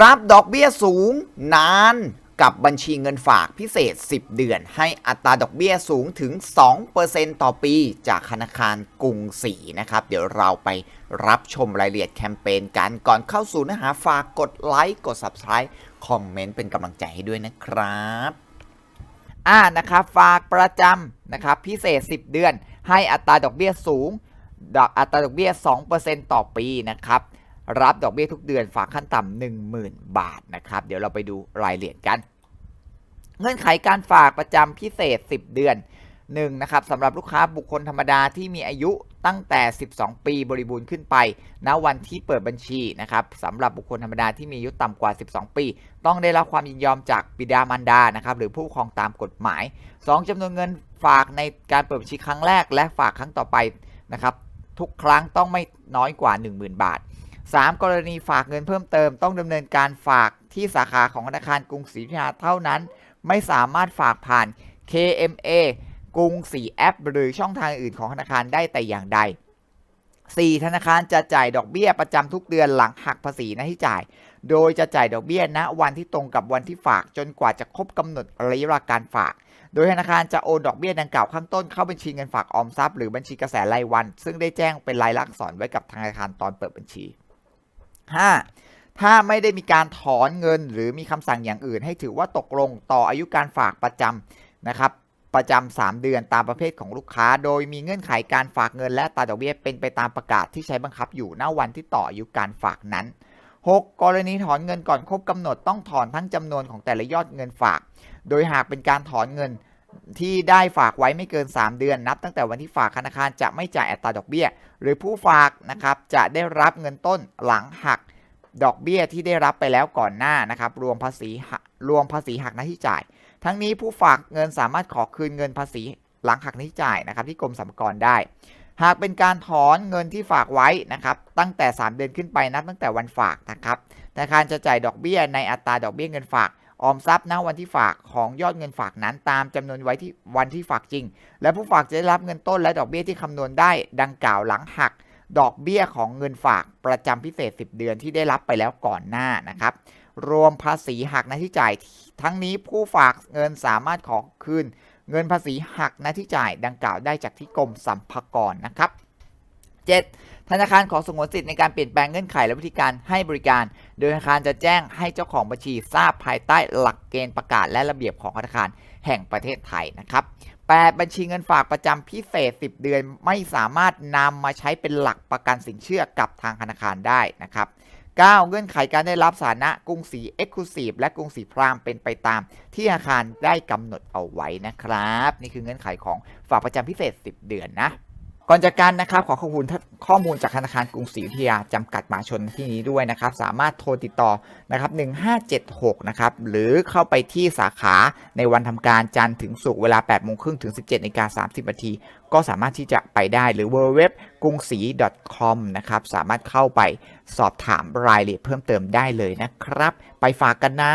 รับดอกเบี้ยสูงนานกับบัญชีเงินฝากพิเศษ 10 เดือน ให้อัตราดอกเบี้ยสูงถึง 2%ต่อปีจากธนาคารกรุงศรีนะครับ เดี๋ยวเราไปรับชมรายละเอียดแคมเปญกันก่อนเข้าสู่เนื้อหาฝากกดไลค์กด Subscribe คอมเมนต์เป็นกำลังใจให้ด้วยนะครับอ่านะครับฝากประจำนะครับพิเศษ 10 เดือน ให้อัตราดอกเบี้ยสูงดอกอัตราดอกเบี้ย 2%ต่อปีนะครับ รับดอกเบี้ยทุกเดือนฝากขั้นต่ำ10,000 บาทนะครับ เดี๋ยวเราไปดูรายละเอียดกัน เงื่อนไขการฝากประจำพิเศษ 10 เดือน1นะครับสำหรับลูกค้าบุคคลธรรมดาที่มีอายุตั้งแต่ 12 ปีบริบูรณ์ขึ้นไป ณ วันที่เปิดบัญชีนะครับสำหรับบุคคลธรรมดาที่มีอายุต่ำกว่า 12 ปี ต้องได้รับความยินยอมจากบิดามารดา นะครับ หรือผู้ปกครองตามกฎหมาย 2จำนวนเงินฝากในการเปิดบัญชีครั้งแรก และฝากครั้งต่อไปนะครับ ทุกครั้งต้องไม่น้อยกว่า 10,000 บาท 3 กรณีฝากเงินเพิ่มเติม ต้องดำเนินการฝากที่สาขาของธนาคารกรุงศรีอยุธยาเท่านั้น ไม่สามารถฝากผ่าน KMA กรุงศรีแอป หรือช่องทางอื่นของธนาคารได้แต่อย่างใด 4. ธนาคารจะจ่ายดอกเบี้ยประจำทุกเดือนหลังหักภาษีน้าที่จ่าย โดยจะจ่ายดอกเบี้ยณวันที่ตรงกับวันที่ฝากจนกว่าจะครบกำหนดระยะเวลาการฝาก โดยธนาคารจะโอนดอกเบี้ยดังกล่าวข้างต้นเข้าบัญชีเงินฝากออมทรัพย์หรือบัญชีกระแสรายวัน ซึ่งได้แจ้งเป็นลายลักษณ์อักษรไว้กับธนาคารตอนเปิดบัญชี 5. ถ้าไม่ได้มีการถอนเงินหรือมีคำสั่งอย่างอื่น ให้ถือว่าตกลงต่ออายุการฝากประจำนะครับประจำ 3 เดือนตามประเภทของลูกค้า โดยมีเงื่อนไขการฝากเงินและตราดอกเบี้ยเป็นไปตามประกาศที่ใช้บังคับอยู่ณวันที่ต่ออายุการฝากนั้น 6. กรณีถอนเงินก่อนครบกำหนดต้องถอนทั้งจำนวนของแต่ละยอดเงินฝาก โดยหากเป็นการถอนเงิน ที่ได้ฝากไว้ไม่เกิน 3 เดือนนับ ตั้งแต่วันที่ฝากธนาคารจะไม่จ่ายอัตราดอกเบี้ย หรือผู้ฝากนะครับจะได้รับเงินต้นหลังหักดอกเบี้ยที่ได้รับไปแล้วก่อนหน้านะครับรวมภาษีรวมภาษีหักหน้าที่จ่าย ทั้งนี้ผู้ฝากเงินสามารถขอคืนเงินภาษีหลังหักหน้าที่จ่ายนะครับที่กรมสรรพากรได้ หากเป็นการถอนเงินที่ฝากไว้นะครับตั้งแต่ 3 เดือนขึ้นไปนับตั้งแต่วันฝากนะครับธนาคารจะจ่ายดอกเบี้ยในอัตราดอกเบี้ยเงินฝาก ออมทรัพย์ณวันที่ฝากของยอดเงินฝากนั้นตามจำนวนไว้ที่วันที่ฝากจริง และผู้ฝากจะได้รับเงินต้นและดอกเบี้ยที่คำนวณได้ดังกล่าวหลังหัก ดอกเบี้ยของเงินฝากประจำพิเศษ 10 เดือนที่ได้รับไปแล้วก่อนหน้านะครับ รวมภาษีหักหน้าที่จ่าย ทั้งนี้ผู้ฝากเงินสามารถขอคืน เงินภาษีหักหน้าที่จ่ายดังกล่าวได้จากที่กรมสรรพากรนะครับ 7. ธนาคารขอสงวนสิทธิ์ในการเปลี่ยนแปลงเงื่อนไขและวิธีการให้บริการ โดยธนาคารจะแจ้งให้เจ้าของบัญชีทราบภายใต้หลักเกณฑ์ประกาศและระเบียบของธนาคารแห่งประเทศไทยนะครับ 8. บัญชีเงินฝากประจำพิเศษ 10 เดือนไม่สามารถนำมาใช้เป็นหลักประกันสินเชื่อกับทางธนาคารได้นะครับ 9. เงื่อนไขการได้รับสถานะกรุงศรีเอ็กซ์คลูซีฟและกรุงศรีพรามเป็นไปตาม ที่ธนาคารได้กำหนดเอาไว้นะครับ นี่คือเงื่อนไขของฝากประจำพิเศษ 10 เดือนนะ ก่อนจากกันนะครับขอขอบคุณข้อมูลจากธนาคารกรุงศรีอยุธยาจำกัดมหาชนที่นี้ด้วยนะครับ สามารถโทรติดต่อนะครับ1576นะครับหรือเข้าไปที่สาขาในวันทำการจันทร์ถึงศุกร์เวลา8โมงครึ่งถึง 17นาฬิกา30นาทีก็สามารถที่จะไปได้หรือ www กรุงศรี .com นะครับสามารถเข้าไปสอบถามรายละเอียดเพิ่มเติมได้เลยนะครับ ไปฝากกันนะ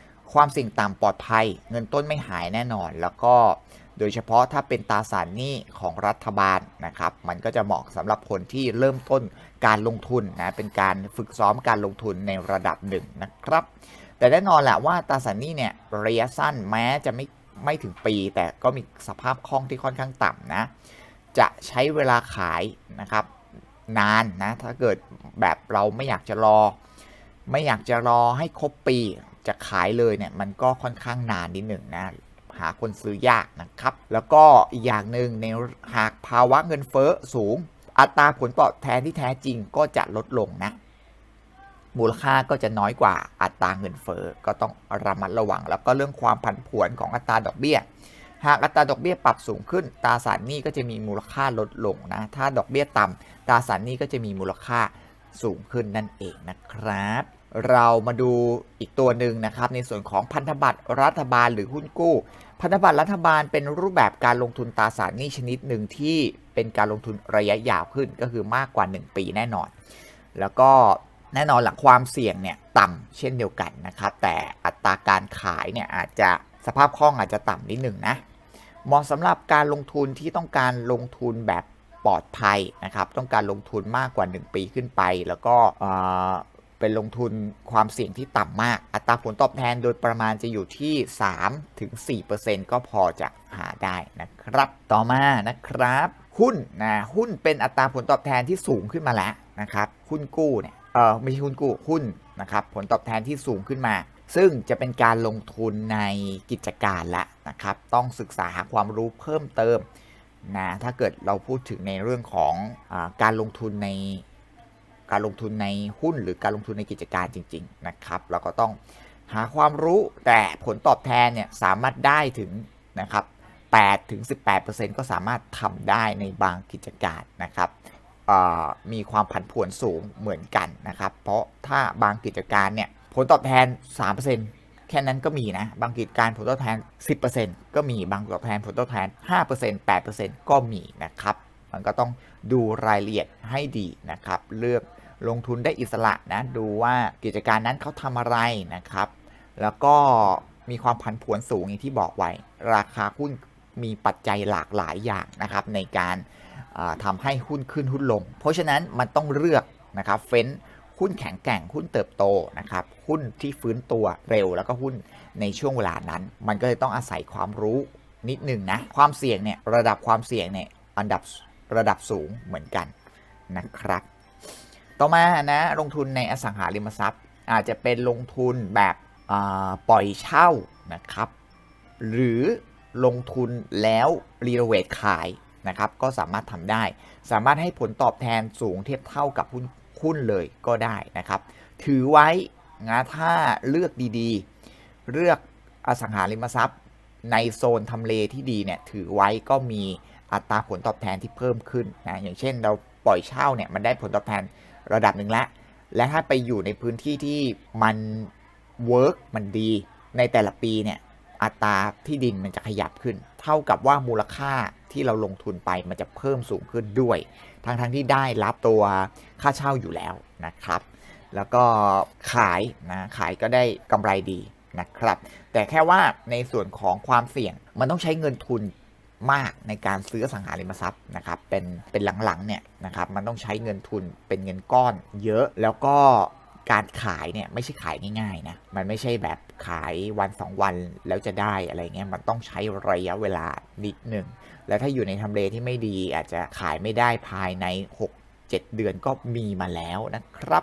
ความเสี่ยงต่ำปลอดภัย เงินต้นไม่หายแน่นอน แล้วก็โดยเฉพาะถ้าเป็นตราสารหนี้ของรัฐบาลนะครับ มันก็จะเหมาะสำหรับคนที่เริ่มต้นการลงทุนนะเป็นการฝึกซ้อมการลงทุนในระดับหนึ่งนะครับ แต่แน่นอนแหละว่าตราสารหนี้เนี่ยระยะสั้นแม้จะไม่ไม่ถึงปี แต่ก็มีสภาพคล่องที่ค่อนข้างต่ำนะ จะใช้เวลาขายนะครับ นานนะถ้าเกิดแบบเราไม่อยากจะรอ ไม่อยากจะรอให้ครบปี จะขายเลยเนี่ยมันก็ค่อนข้างนานนิดหนึ่งนะหาคนซื้อยากนะครับ แล้วก็อีกอย่างหนึ่งในหากภาวะเงินเฟ้อสูง อัตราผลตอบแทนที่แท้จริงก็จะลดลงนะมูลค่าก็จะน้อยกว่าอัตราเงินเฟ้อก็ต้องระมัดระวัง แล้วก็เรื่องความผันผวนของอัตราดอกเบี้ย หากอัตราดอกเบี้ยปรับสูงขึ้นตราสารหนี้ก็จะมีมูลค่าลดลงนะถ้าดอกเบี้ยต่ำตราสารหนี้ก็จะมีมูลค่า สูงขึ้นนั่นเองนะครับ เรามาดูอีกตัวหนึ่งนะครับ ในส่วนของพันธบัตรรัฐบาลหรือหุ้นกู้ พันธบัตรรัฐบาลเป็นรูปแบบการลงทุนตราสารหนี้ชนิดหนึ่งที่เป็นการลงทุนระยะยาวขึ้นก็คือมากกว่า 1 ปีแน่นอน แล้วก็แน่นอนหลักความเสี่ยงเนี่ยต่ำเช่นเดียวกันนะครับแต่อัตราการขายเนี่ยอาจจะสภาพคล่องอาจจะต่ำนิดหนึ่งนะเหมาะสำหรับการลงทุนที่ต้องการลงทุนแบบ ปลอดภัยนะครับ ต้องการลงทุนมากกว่า 1 ปีขึ้นไป แล้วก็เป็นลงทุนความเสี่ยงที่ต่ำมาก อัตราผลตอบแทนโดยประมาณจะอยู่ที่3-4%ถึง4%ก็พอจะหาได้นะครับ ต่อมานะครับ หุ้นนะหุ้นเป็นอัตราผลตอบแทนที่สูงขึ้นมาแล้วนะครับ หุ้นกู้เนี่ยเออไม่ใช่หุ้นกู้หุ้นนะครับผลตอบแทนที่สูงขึ้นมา ซึ่งจะเป็นการลงทุนในกิจการละนะครับ ต้องศึกษาหาความรู้เพิ่มเติม นะถ้าเกิดเราพูดถึงในเรื่องของอการลงทุนในการลงทุนในหุ้นหรือการลงทุนในกิจการจริง ๆ นะครับ เราก็ต้องหาความรู้แต่ผลตอบแทนเนี่ยสามารถได้ถึงนะครับ8ถึง 18%ก็สามารถทำได้ในบางกิจการนะครับมีความผันผวนสูงเหมือนกันนะครับ เพราะถ้าบางกิจการเนี่ยผลตอบแทน 3% แค่นั้นก็มีนะ บางกิจการผลตอบแทน 10%ก็มีบางตอบแทนผลตอบแทน 5% 8%ก็มีนะครับ มันก็ต้องดูรายละเอียดให้ดีนะครับ เลือกลงทุนได้อิสระนะ ดูว่ากิจการนั้นเขาทำอะไรนะครับ แล้วก็มีความผันผวนสูงอย่างที่บอกไว้ ราคาหุ้นมีปัจจัยหลากหลายอย่างนะครับ ในการาทำให้หุ้นขึ้นหุ้นลง เพราะฉะนั้นมันต้องเลือกนะครับ เฟ้น หุ้นแข็งแกร่งหุ้นเติบโตนะครับหุ้นที่ฟื้นตัวเร็วแล้วก็หุ้นในช่วงเวลานั้น มันก็เลยต้องอาศัยความรู้นิดนึงนะความเสี่ยงเนี่ยระดับความเสี่ยงเนี่ยอันดับระดับสูงเหมือนกันนะครับ ต่อมานะลงทุนในอสังหาริมทรัพย์ อาจจะเป็นลงทุนแบบปล่อยเช่านะครับ หรือลงทุนแล้วรีโนเวทขายนะครับก็สามารถทำได้ สามารถให้ผลตอบแทนสูงเทียบเท่ากับหุ้น หุ้นเลยก็ได้นะครับ ถือไว้นะถ้าเลือกดีๆ เลือกอสังหาริมทรัพย์ ในโซนทำเลที่ดีเนี่ยถือไว้ก็มีอัตราผลตอบแทนที่เพิ่มขึ้นนะอย่างเช่นเราปล่อยเช่าเนี่ยมันได้ผลตอบแทนระดับหนึ่งแล้วและถ้าไปอยู่ในพื้นที่ที่มันเวิร์กมันดี ในแต่ละปีเนี่ยอัตราที่ดินมันจะขยับขึ้น เท่ากับว่ามูลค่าที่เราลงทุนไปมันจะเพิ่มสูงขึ้นด้วย ทั้งทั้งๆที่ได้รับตัว ค่าเช่าอยู่แล้วนะครับ แล้วก็ขายนะขายก็ได้กำไรดีนะครับ แต่แค่ว่าในส่วนของความเสี่ยงมันต้องใช้เงินทุนมากในการซื้ออสังหาริมทรัพย์นะครับ เป็นเป็นหลังๆเนี่ยนะครับมันต้องใช้เงินทุนเป็นเงินก้อนเยอะแล้วก็การขายเนี่ยไม่ใช่ขายง่ายๆนะมันไม่ใช่แบบขายวัน 2 วันแล้วจะได้อะไรเงี้ยมันต้องใช้ระยะเวลานิดหนึ่งแล้วถ้าอยู่ในทำเลที่ไม่ดีอาจจะขายไม่ได้ภายใน 7 เดือนก็มีมาแล้วนะครับ